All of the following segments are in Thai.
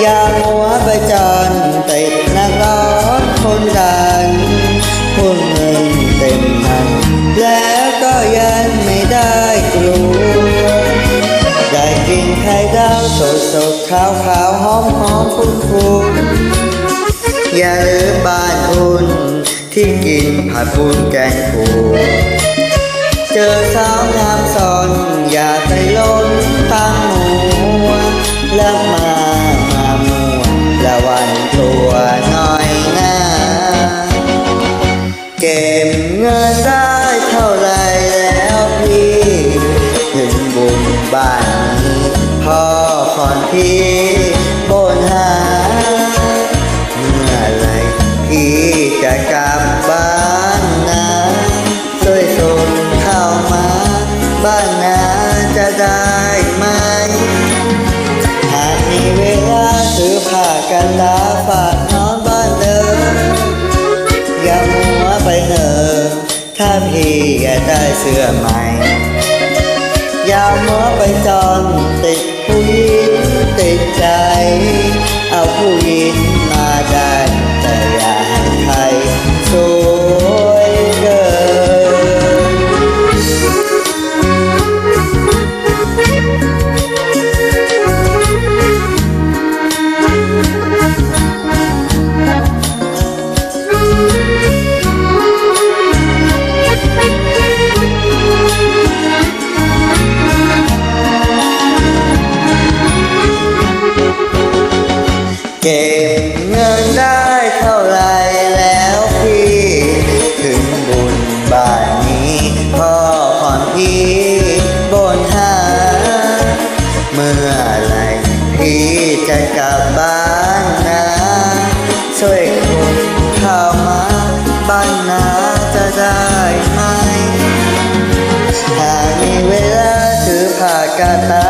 อย่ามัวไปจอนติดนักร้องคนดังคนเงินเต็มพันแล้วก็ยังไม่ได้กลัวได้กินไข่ดาวสดสดขาวขาวหอมหอมฟุ้งฟุ้งอย่าลืมบ้านคุณที่กินผัดบุญแกงปูเจอสาวงามซอนอย่าไปล้นตามมัวแล้วมามามัวละวัน ตัวน้อยนะเก็บเงินได้เท่าไรแล้วพี่ถึงบุญบ้านนี้พ่อคอนพี่บนหา เมื่อไรพี่จะกลับบ้าน ได้เสื้อใหม่อย่ามัวไปจอนติดผู้หญิงติดใจ เอาผู้หญิง เก็บเงินได้เท่าไรแล้วพี่ ถึงบุญบานนี้พ่อผ่อพี่บนหา เมื่อไหรพี่จะกลับบ้านนะช่วยคนเข้ามาบ้านนาจะได้ไหมหากมีเวลาซื้อผ้ากาตา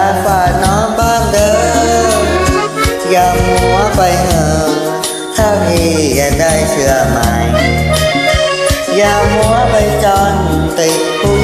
ไปเถอะถ้าพี่ยังได้เชื่อใหม่ อย่ามัวไปจนติดผู้